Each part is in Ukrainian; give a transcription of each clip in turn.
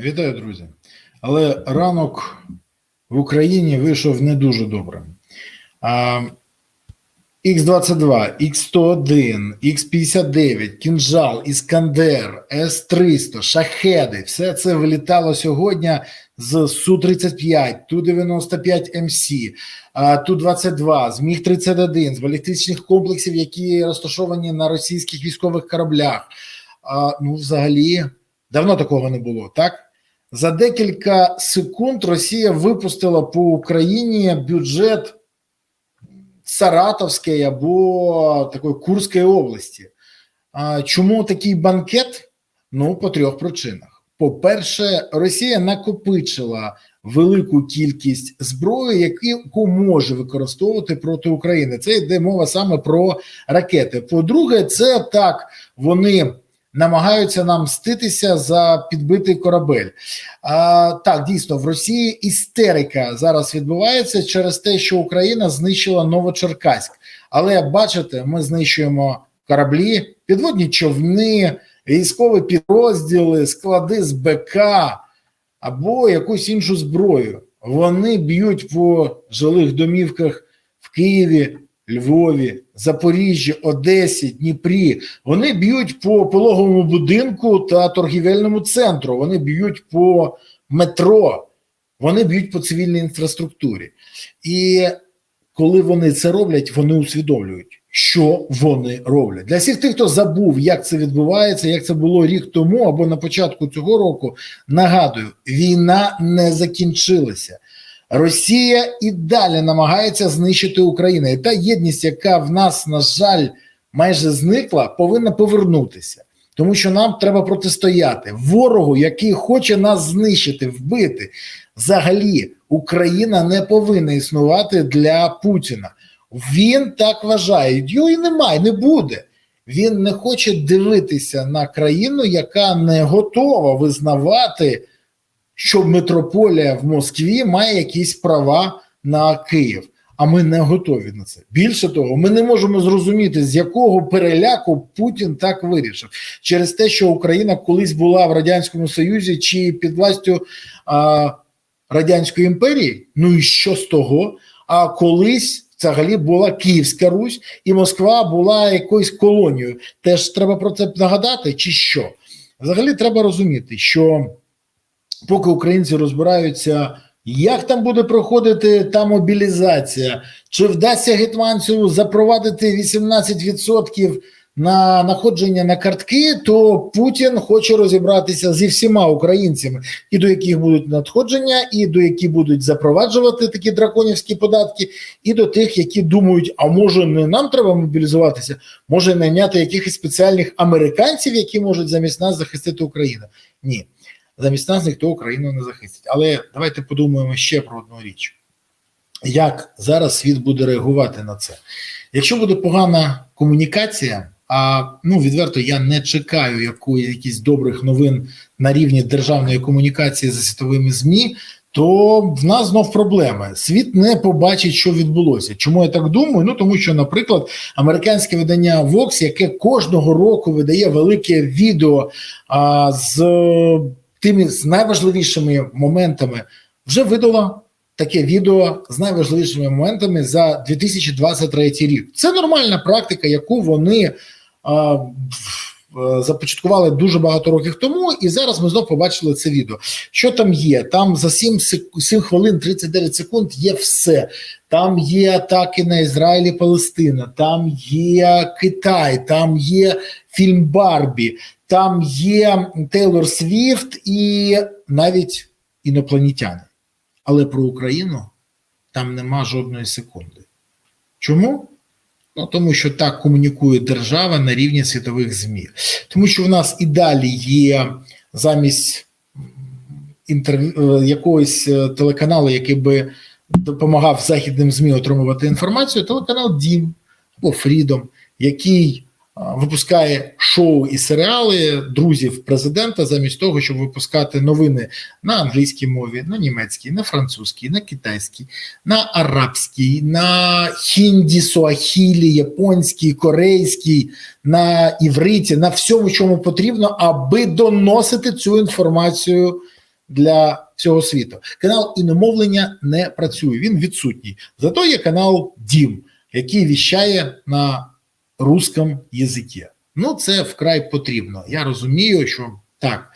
Вітаю, друзі. Але ранок в Україні вийшов не дуже добре. А, Х-22, Х-101, Х-59, Кінжал, Іскандер, С-300, Шахеди все це вилітало сьогодні з Су-35, Ту-95МС, Ту-22, з Міг-31, з балістичних комплексів, які розташовані на російських військових кораблях. А, Ну, взагалі, давно такого не було, так? За декілька секунд Росія випустила по Україні бюджет Саратовської або такої Курської області. Чому такий банкет? Ну, по трьох причинах. По-перше, Росія накопичила велику кількість зброї, яку може використовувати проти України. Це йде мова саме про ракети. По-друге, це так вони намагаються нам мститися за підбитий корабель. А, Так, дійсно, в Росії істерика зараз відбувається через те, що Україна знищила Новочеркаськ. Але бачите, ми знищуємо кораблі, підводні човни, військові підрозділи, склади з БК або якусь іншу зброю. Вони б'ють по жилих домівках в Києві, Львові, Запоріжжі, Одесі, Дніпрі. Вони б'ють по пологовому будинку та торгівельному центру. Вони б'ють по метро, вони б'ють по цивільній інфраструктурі. І коли вони це роблять, вони усвідомлюють, що вони роблять. Для всіх тих, хто забув, як це відбувається, як це було рік тому або на початку цього року. Нагадую, війна не закінчилася. Росія і далі намагається знищити Україну. І та єдність, яка в нас, на жаль, майже зникла, повинна повернутися, тому що нам треба протистояти ворогу, який хоче нас знищити, вбити. Взагалі, Україна не повинна існувати для Путіна. Він так вважає. Його і немає, не буде. Він не хоче дивитися на країну, яка не готова визнавати що метрополія в Москві має якісь права на Київ. А ми не готові на це. Більше того, ми не можемо зрозуміти, з якого переляку Путін так вирішив через те, що Україна колись була в радянському Союзі чи під властю а, радянської імперії. Ну і що з того? А колись взагалі була Київська Русь, і Москва була якоюсь колонією. Теж треба про це нагадати, чи що? Взагалі треба розуміти, що поки українці розбираються, як там буде проходити та мобілізація, чи вдасться гетманцю запровадити 18% на находження на картки, то Путін хоче розібратися зі всіма українцями, і до яких будуть надходження, і до яких будуть запроваджувати такі драконівські податки, і до тих, які думають, а може не нам треба мобілізуватися, може найняти якихось спеціальних американців, які можуть замість нас захистити Україну. Ні замість нас ніхто Україну не захистить. Але давайте подумаємо ще про одну річ: як зараз світ буде реагувати на це? Якщо буде погана комунікація, а ну відверто я не чекаю якої якісь добрих новин на рівні державної комунікації за світовими змі. То в нас знов проблеми. Світ не побачить, що відбулося. Чому я так думаю? Ну тому що, наприклад, американське видання Vox, яке кожного року видає велике відео а, з тими з найважливішими моментами вже видала таке відео з найважливішими моментами за 2023 рік. Це нормальна практика, яку вони а, започаткували дуже багато років тому, і зараз ми знову побачили це відео. Що там є? Там за 7, 7 хвилин 39 секунд є все. Там є атаки на Ізраїль і Палестина, там є Китай, там є фільм Барбі, там є Тейлор Свіфт і навіть інопланетяни. Але про Україну там нема жодної секунди. Чому? Ну, тому що так комунікує держава на рівні світових ЗМІ. Тому що в нас і далі є замість інтерв'ю якогось телеканалу, який би допомагав західним ЗМІ отримувати інформацію, телеканал Дім або Фрідом, який випускає шоу і серіали друзів президента, замість того, щоб випускати новини на англійській мові, на німецькій, на французькій, на китайській, на арабській, на хінді, суахілі, японській, корейській, на івриті, на всьому, чому потрібно, аби доносити цю інформацію для всього світу. Канал іномовлення не працює, він відсутній. Зато є канал Дім, який віщає на русском язикі. Ну, це вкрай потрібно. Я розумію, що так.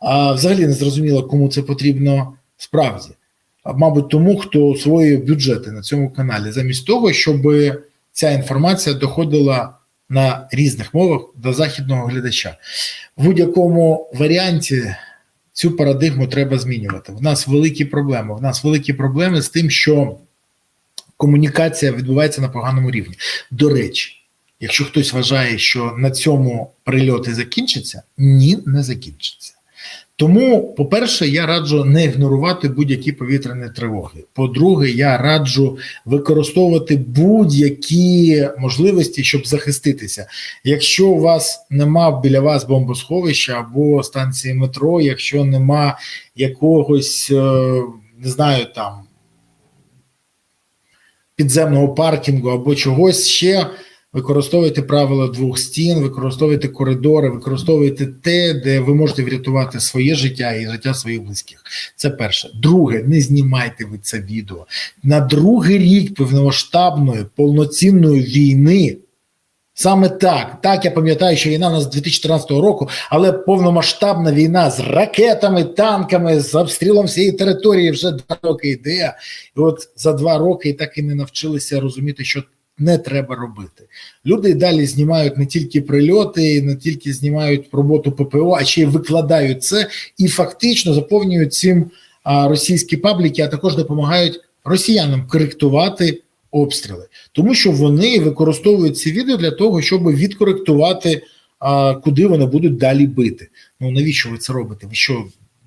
А взагалі не зрозуміло, кому це потрібно справді. Мабуть, тому, хто освоює бюджети на цьому каналі, замість того, щоб ця інформація доходила на різних мовах до західного глядача. В будь-якому варіанті цю парадигму треба змінювати. В нас великі проблеми. В нас великі проблеми з тим, що комунікація відбувається на поганому рівні. До речі, якщо хтось вважає, що на цьому прильоти закінчаться, ні, не закінчиться. Тому, по-перше, я раджу не ігнорувати будь-які повітряні тривоги. По-друге, я раджу використовувати будь-які можливості, щоб захиститися. Якщо у вас нема біля вас бомбосховища або станції метро, якщо нема якогось, е, не знаю, там підземного паркінгу або чогось ще. Використовуйте правила двох стін, використовуйте коридори, використовуйте те, де ви можете врятувати своє життя і життя своїх близьких. Це перше. Друге, не знімайте ви це відео. На другий рік повномасштабної повноцінної війни. Саме так, так я пам'ятаю, що війна у нас з 2014 року, але повномасштабна війна з ракетами, танками, з обстрілом всієї території вже два роки йде. І от за два роки так і не навчилися розуміти, що не треба робити. Люди далі знімають не тільки прильоти, не тільки знімають роботу ППО, а ще й викладають це і фактично заповнюють цим російські пабліки, а також допомагають росіянам коректувати обстріли, тому що вони використовують ці відео для того, щоб відкоректувати, куди вони будуть далі бити. Ну навіщо ви це робите? Ви що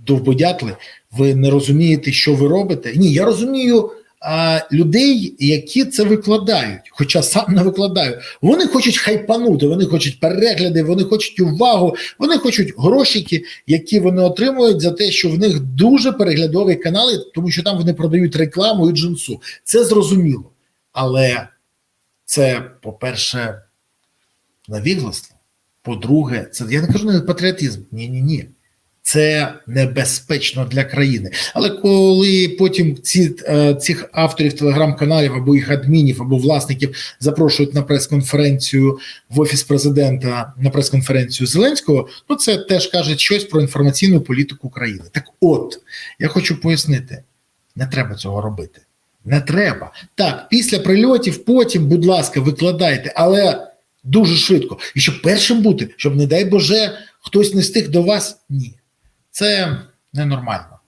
довбодятли? Ви не розумієте, що ви робите? Ні, я розумію людей, які це викладають, хоча сам не викладаю. Вони хочуть хайпанути, вони хочуть перегляди, вони хочуть увагу, вони хочуть грошики, які вони отримують за те, що в них дуже переглядові канали, тому що там вони продають рекламу і джинсу. Це зрозуміло. Але це, по-перше, навігластво. По-друге, це я не кажу не патріотизм. Ні, ні, ні. Це небезпечно для країни. Але коли потім ці, е, цих авторів телеграм-каналів або їх адмінів, або власників запрошують на прес-конференцію в офіс президента на прес-конференцію Зеленського, ну це теж каже щось про інформаційну політику країни. Так, от я хочу пояснити: не треба цього робити. Не треба. Так, після прильотів, потім, будь ласка, викладайте, але дуже швидко. І щоб першим бути, щоб, не дай Боже, хтось не встиг до вас, ні. Це ненормально.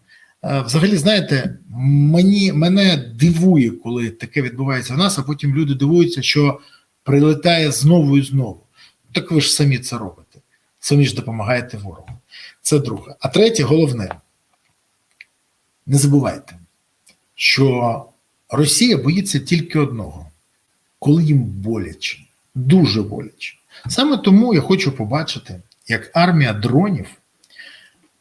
Е, Взагалі, знаєте, мені, мене дивує, коли таке відбувається в нас, а потім люди дивуються, що прилетає знову і знову. Так ви ж самі це робите. Самі ж допомагаєте ворогу. Це друге. А третє, головне, не забувайте, що Росія боїться тільки одного, коли їм боляче, дуже боляче. Саме тому я хочу побачити, як армія дронів.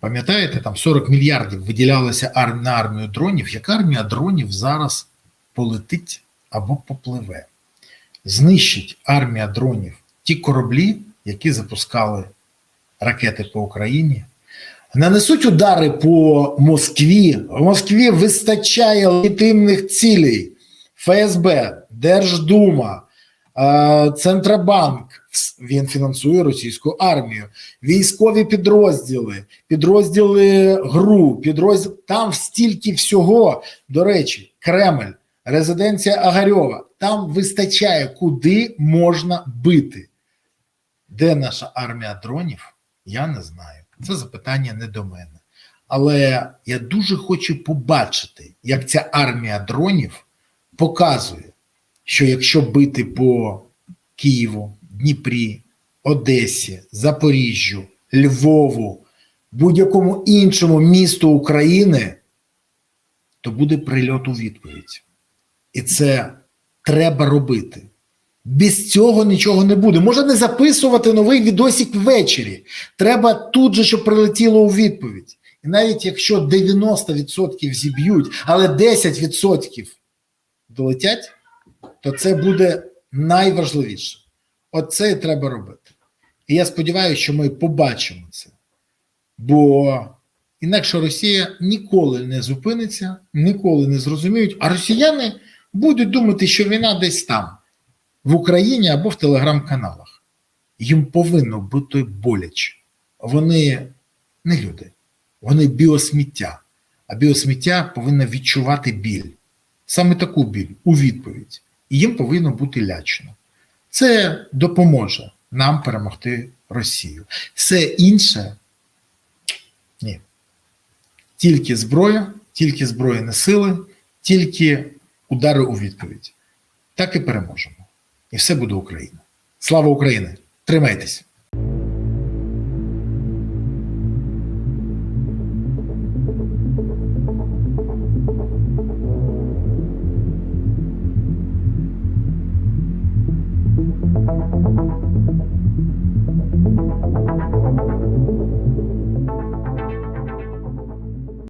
Пам'ятаєте, там 40 мільярдів виділялося на армію дронів, як армія дронів зараз полетить або попливе. Знищить армія дронів ті кораблі, які запускали ракети по Україні, нанесуть удари по Москві. В Москві вистачає легітимних цілей. ФСБ, Держдума, е, Центробанк. Він фінансує російську армію, військові підрозділи, підрозділи ГРУ, підрозділ там стільки всього. До речі, Кремль, резиденція Агарьова. Там вистачає, куди можна бити. Де наша армія дронів? Я не знаю. Це запитання не до мене. Але я дуже хочу побачити, як ця армія дронів показує, що якщо бити по Києву, Дніпрі, Одесі, Запоріжжю, Львову, будь-якому іншому місту України, то буде прильот у відповідь. І це треба робити. Без цього нічого не буде. Може не записувати новий відосик ввечері. Треба тут же, щоб прилетіло у відповідь. І навіть якщо 90% зіб'ють, але 10% долетять, то це буде найважливіше. Оце і треба робити. І я сподіваюся, що ми побачимо це. Бо Інакше Росія ніколи не зупиниться, ніколи не зрозуміють, а росіяни будуть думати, що війна десь там, в Україні або в телеграм-каналах. Їм повинно бути боляче. Вони не люди, вони біосміття. А біосміття повинно відчувати біль. Саме таку біль у відповідь. І їм повинно бути лячно. Це допоможе нам перемогти Росію. Все інше ні. Тільки зброя, тільки збройні сили, тільки удари у відповідь. Так і переможемо. І все буде Україна. Слава Україні! Тримайтесь!